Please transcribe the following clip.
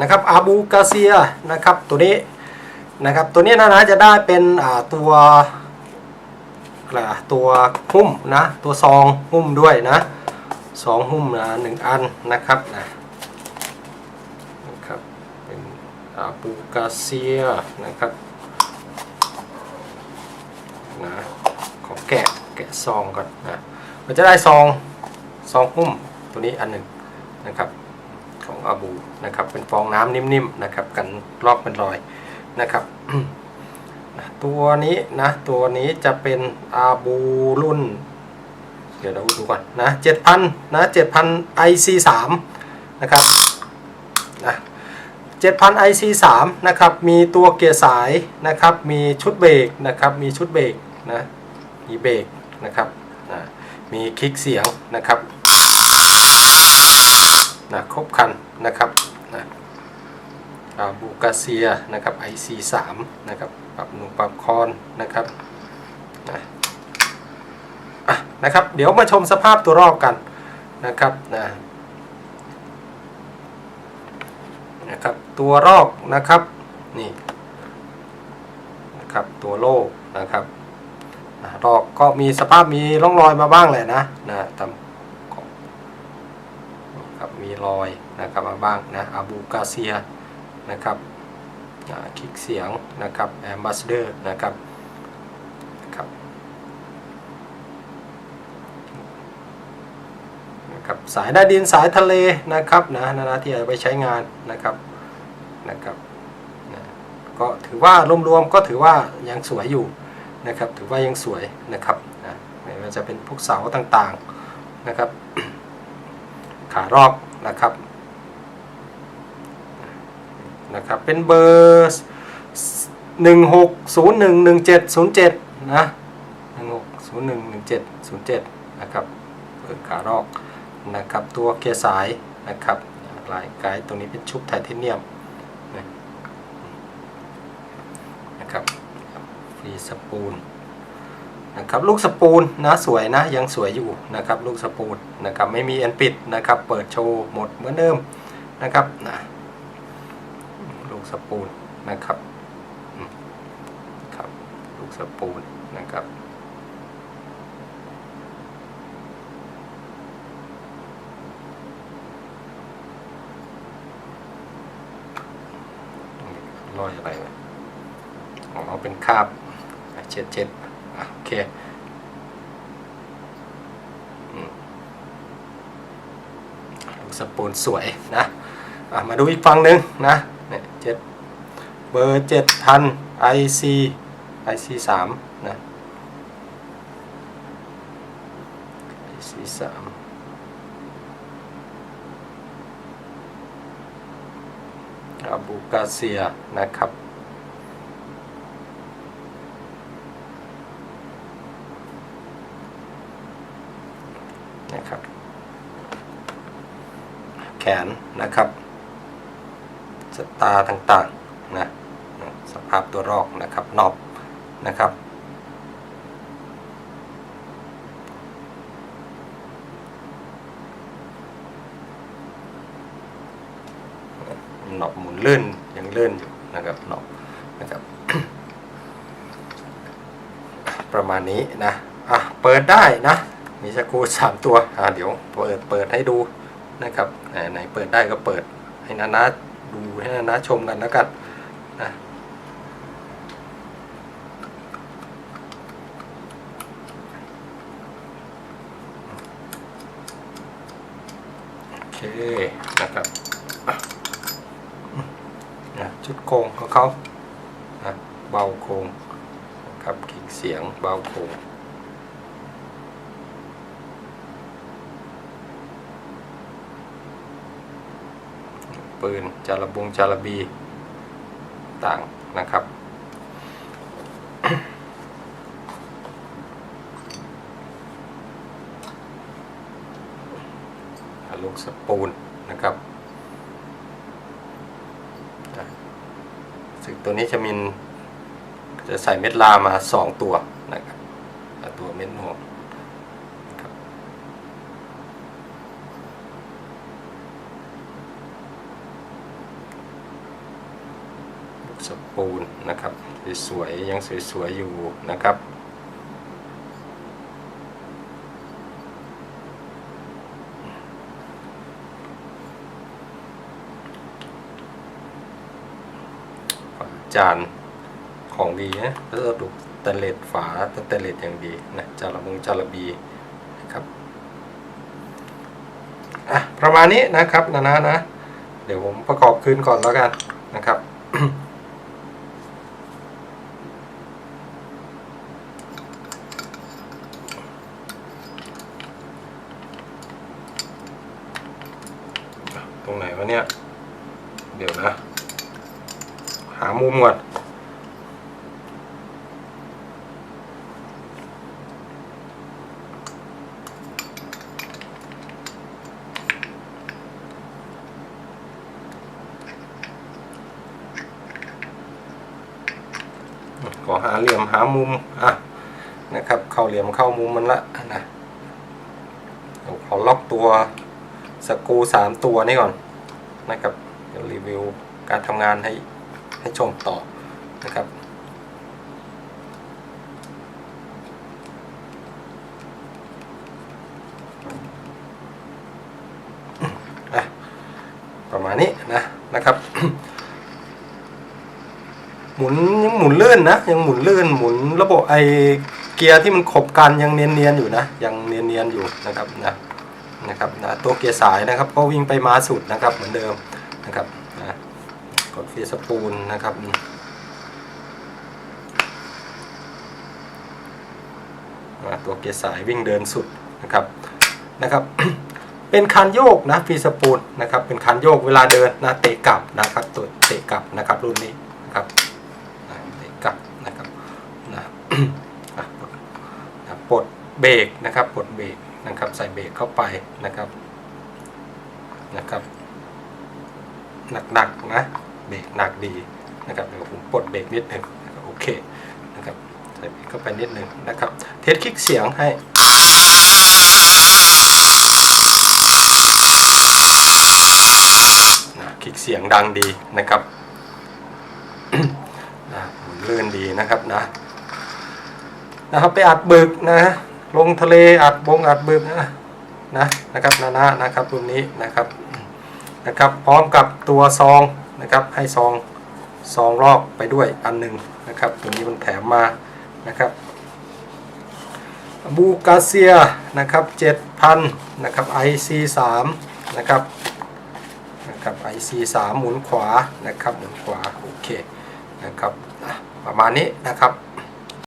นะครับอาบูกาเซียนะครับตัวนี้นะครับตัวนี้นะนะจะได้เป็นตัวอะไรตัวหุ้มนะตัวซองหุ้มด้วยนะสองหุ้มนะหนึ่งอันนะครับนะนะครับเป็นอาบูกาเซียนะครับนะขอแกะแกะซองก่อนนะมันจะได้ซองซองหุ้มตัวนี้อันหนึ่งนะครับ องอาบูนะครับเป็นฟองน้ำนิ่มๆนะครับกันลอกเป็นรอยนะครับ ตัวนี้นะตัวนี้จะเป็นอาบูรุ่น เดี๋ยวเราดูก่อนนะ7,000นนะ7,000 IC3 นะครับนะ7,000 IC3 นะครับ มีตัวเกียร์สายนะครับ มีชุดเบรกนะครับ มีชุดเบรกนะ มีเบรกนะครับนะมีคลิกเสียงนะครับ นะครบคันนะครับนะบูกาเซียนะครับ IC3 นะครับปรับหนุปรับคอนนะครับนะะนะครับ เดี๋ยวมาชมสภาพตัวรอกกันนะครับนะนะครับตัวรอกนะครับนี่นะครับตัวโล่นะครับรอกก็มีสภาพมีร่องรอยมาบ้างแหละนะนะตาม รอยนะครับมาบ้างนะอาบูกาเซียนะครับคลิกเสียงนะครับแอมบาสเดอร์นะครับครับนะครับสายใต้ดินสายทะเลนะครับนะนานาที่เอาไปใช้งานนะครับนะครับนะก็ถือว่ารวมๆก็ถือว่ายังสวยอยู่นะครับถือว่ายังสวยนะครับนะไม่ว่าจะเป็นพวกเสาต่างๆนะครับขารอก นะครับนะครับเป็นเบอร์16011707นะ16011707นะครับเบอร์ขารอกนะครับตัวเกียร์สายนะครับลายไกด์ตรงนี้เป็นชุบไทเทเนียมนะครับฟรีสปูล นะครับลูกสปูลนะสวยนะยังสวยอยู่นะครับลูกสปูลนะครับไม่มีอันปิดนะครับเปิดโชว์หมดเหมือนเดิมนะครับนะลูกสปูลนะครับครับลูกสปูลนะครับรอยอะไรเนี่ยของเราเป็นคราบเช็ดเช็ด โอเคอืมลูกสปูนสวยนะอะมาดูอีกฝั่งหนึ่งนะเนี่ยเจ็ดเบอร์เจ็ดพัน IC IC สามนะ IC สามอาบูกาเซียนะครับ นะครับ แขนนะครับสตาต่างๆนะนะสภาพตัวรอกนะครับนอบนะครับหนอบหมุนลื่นยังลื่นอยู่นะครับหนอบนะครับ ประมาณนี้นะอะเปิดได้นะ มีสกรูสามตัวอะเดี๋ยวเปิดเปิดให้ดูนะครับไหนเปิดได้ก็เปิดให้นานาดูให้นานาชมกันแล้วกันนะโอเคนะครับนะชุดโครงของเขานะเบาโครงครับคลิกเสียงเบาโครง ปืน จาระบงจาระบีต่างนะครับ ลูกสปูนนะครับซึ่งตัวนี้จะมีจะใส่เม็ดลามาสองตัวนะครับตัวเม็ดห่วงนะครับ ส ปูนนะครับสวยๆยังสวยๆอยู่นะครับจานของดีนะแล้วดูตนเลสฝาสแตนเลสอย่างดีนะจาระบงจาระบีนะครับอะประมาณนี้นะครับนะนะนะเดี๋ยวผมประกอบคืนก่อนแล้วกันนะครับ ต รงไหนวะเนี่ย เดี๋ยวนะ หามุมก่อนขอหาเหลี่ยมหามุมอะนะครับ เข้าเหลี่ยมเข้ามุมมันละนะเดี๋ยวขอล็อกตัว สกูสามตัวนี้ก่อนนะครับเดี๋ยวรีวิวการทำงานให้ให้ชมต่อนะครับอะประมาณนี้นะนะครับ หมุนยังหมุนลื่นนะ ยังหมุนลื่นหมุนระบบไอเกียร์ที่มันขบกันยังเนียนๆอยู่นะ ยังเนียนๆอยู่นะครับนะ นะครับนะตัวเกียร์สายนะครับก็วิ่งไปมาสุดนะครับเหมือนเดิมนะครับนะกดฟีสปูลนะครับนะตัวเกียร์สายวิ่งเดินสุดนะครับนะครับ เป็นคันโยกนะฟีสปูลนะครับเป็นคันโยกเวลาเดินนะเตะกลับนะครับตัวเตะกลับนะครับรุ่นนี้นะครับนะเบรกลับนะครับนะอะปลดนะปลดเบรกนะครับปลดเบรก นะครับใส่เบรกเข้าไปนะครับนะครับหนักๆนะเบรกหนักดีนะครับเดี๋ยวผมปลดเบรกนิดหนึ่งโอเคนะครับใส่เบรกเข้าไปนิดหนึ่งนะครับเทสคลิกเสียงให้คลิกเสียงดังดีนะครับนะหมุนลื่นดีนะครับนะนะครับไปอัดบึกนะ ลงทะเลอัดบงอัดบึกนะนะนะครับนานะนะครับรุ่นนี้นะครับนะครับพร้อมกับตัวซองนะครับให้ซองซองรอบไปด้วยอันหนึ่งนะครับตัวนี้มันแถมมานะครับบูกาเซียนะครับ7,000นะครับ IC3 นะครับนะครับ IC3 หมุนขวานะครับหมุนขวาโอเคนะครับประมาณนี้นะครับ